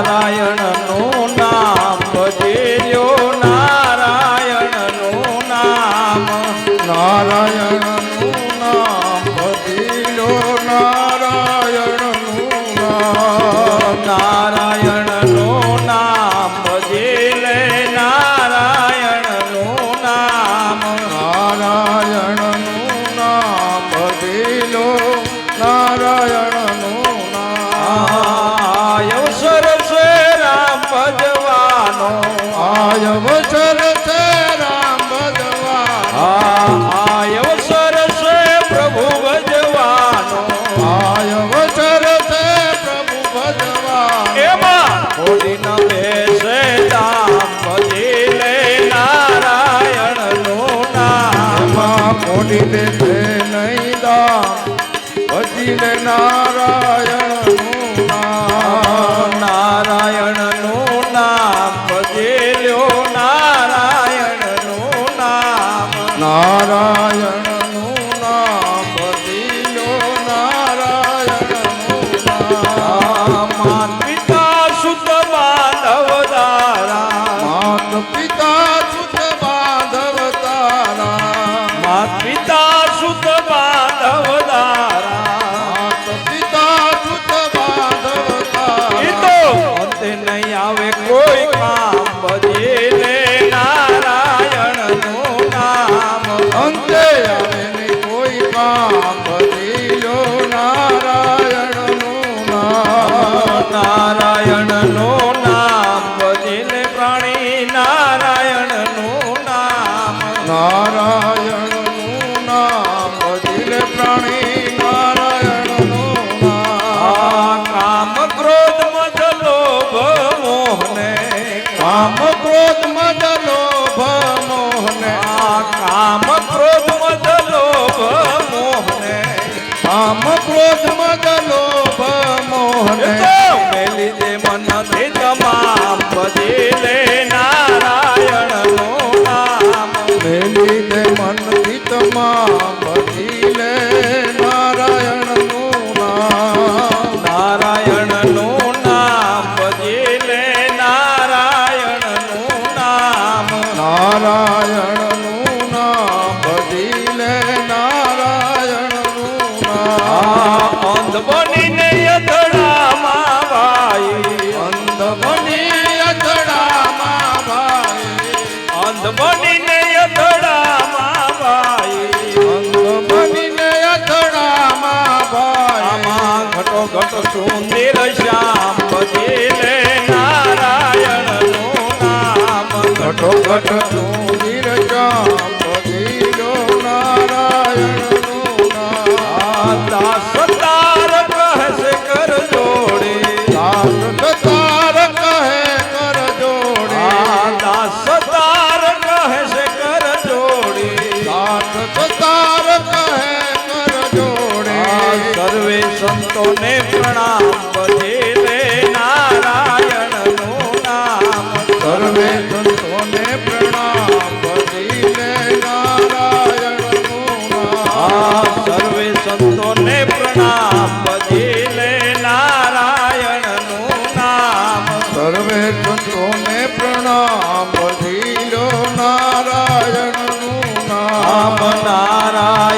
નારાયણનું નામ લો નારાયણનો નામ. સરસ રામ ભજવાનો. આયવ নারায়ণ નારાયણનું નામ ભજીને પ્રાણી નારાયણ નારાયણ સુંદર શ્યામ ભજીલે નારાયણનું નામ. ઘટો ઘટ તું સૌને પ્રણામ બધે રે નારાયણનું નામ. સર્વે સંતોને પ્રણામ બધી રે નારાયણનું નામ. સર્વે સંતોને પ્રણામ બધી રે નારાયણનું નામ. સર્વે સંતોને પ્રણામ બધી નારાયણનું નામ. નારાયણ